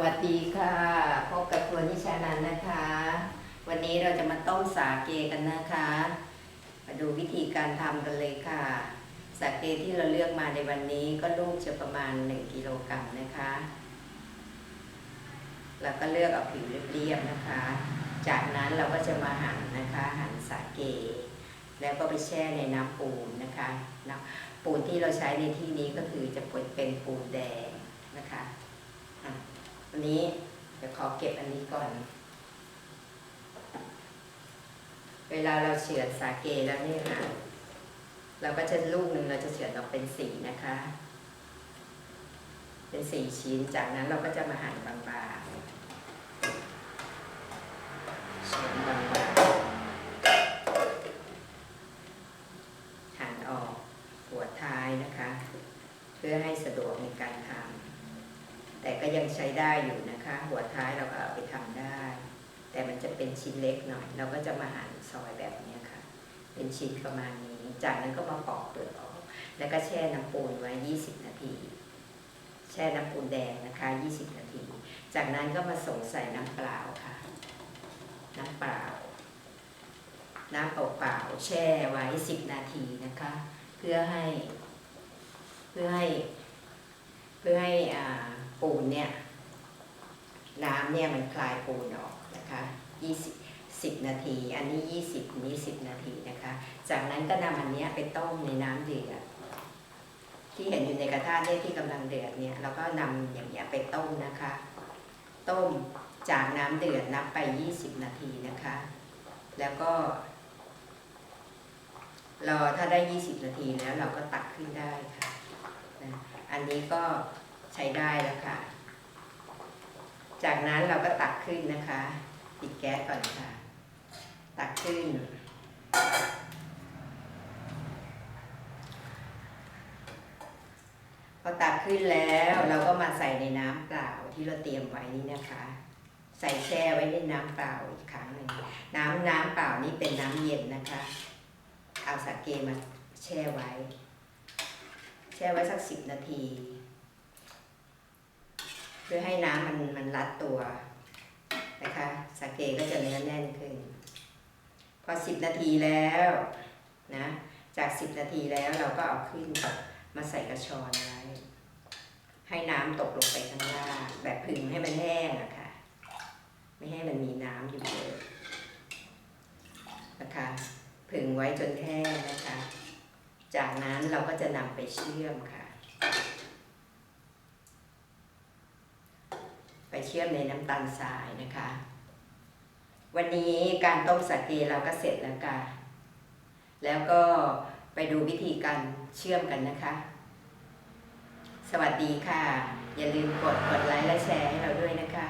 วัสดีค่ะ พบกับครัวนิชานันนะคะ วันนี้เราจะมาต้มสาเกกันนะคะ มาดูวิธีการทำกันเลยค่ะ สาเกที่เราเลือกมาในวันนี้ก็ลูกจะประมาณ 1 กิโลกรัมนะคะ แล้วก็เลือกเอาผิวเรียบๆนะคะ จากนั้นเราก็จะมาหั่นนะคะ หั่นสาเก แล้วก็ไปแช่ในน้ำปูนนะคะน้ำปูนที่เราใช้ในที่นี้ก็คือจะเป็นปูนแดงนะคะอะวันนี้ เดี๋ยวขอเก็บอันนี้ก่อน เวลาเราเฉือนสาเกแล้วเนี่ยค่ะ เราก็จะลูกหนึ่งเราจะเฉือนออกเป็นสีนะคะ เป็นสี่ชิ้น จากนั้นเราก็จะมาหั่นบางๆเฉือนบางๆหั่นออกหัวท้ายนะคะ เพื่อให้สะดวกในการทำ แต่ก็ยังใช้ได้อยู่นะคะ หัวท้ายเราก็เอาไปทำได้ แต่มันจะเป็นชิ้นเล็กหน่อย เราก็จะมาหั่นซอยแบบนี้ค่ะ เป็นชิ้นประมาณนี้ จากนั้นก็มาปอกเปลือกออก แล้วก็แช่น้ำปูนไว้ 20 นาที แช่น้ำปูนแดงนะคะ 20 นาที จากนั้นก็มาส่งใส่น้ำเปล่าค่ะ น้ำเปล่า น้ำเปล่าๆแช่ไว้ 10 นาทีนะคะ เพื่อให้ เพื่อให้ เพื่อให้อ่า ปูนเนี่ยน้ำเนี่ยมันคลายปูนออกนะคะ20 10 นาที อันนี้ 20 นี้ 10 นาทีนะคะ จากนั้นก็นำอันเนี้ยไปต้มในน้ำเดือดที่เห็นอยู่ในกระทะเนี่ยที่กำลังเดือดเนี่ยเราก็นำอย่างเงี้ยไปต้มนะคะ ต้มจากน้ำเดือดนับไป 20 นาทีนะคะ แล้วก็รอถ้าได้ 20 นาทีแล้วเราก็ตักขึ้นได้ค่ะนะอันนี้ก็ ใช้ได้แล้วค่ะ จากนั้นเราก็ตักขึ้นนะคะปิดแก๊สก่อนค่ะ ตักขึ้น พอตักขึ้นแล้วเราก็มาใส่ในน้ำเปล่าที่เราเตรียมไว้นี่นะคะ ใส่แช่ไว้ในน้ำเปล่าอีกครั้งหนึ่งน้ำน้ำเปล่านี่เป็นน้ำเย็นนะคะ เอาสาเกมาแช่ไว้ แช่ไว้สักสิบนาที พื่อให้น้ำมันมันรัดตัวนะคะสาเกก็จะเนื้อแน่นขึ้น พอสิบนาทีแล้วนะจากสิบนาทีแล้วเราก็เอาขึ้นมาใส่กระชอนไว้ให้น้ำตกลงไปข้างล่างแบบผึ่งให้มันแห้งอะค่ะ ไม่ให้มันมีน้ำอยู่เยอะนะคะผึ่งไว้จนแห้งนะคะ จากนั้นเราก็จะนำไปเชื่อมค่ะ ไปเชื่อมในน้ำตาลทรายนะคะ วันนี้การต้มสาเกเราก็เสร็จแล้วค่ะ แล้วก็ไปดูวิธีการเชื่อมกันนะคะ สวัสดีค่ะ อย่าลืมกดกดไลค์และแชร์ให้เราด้วยนะคะ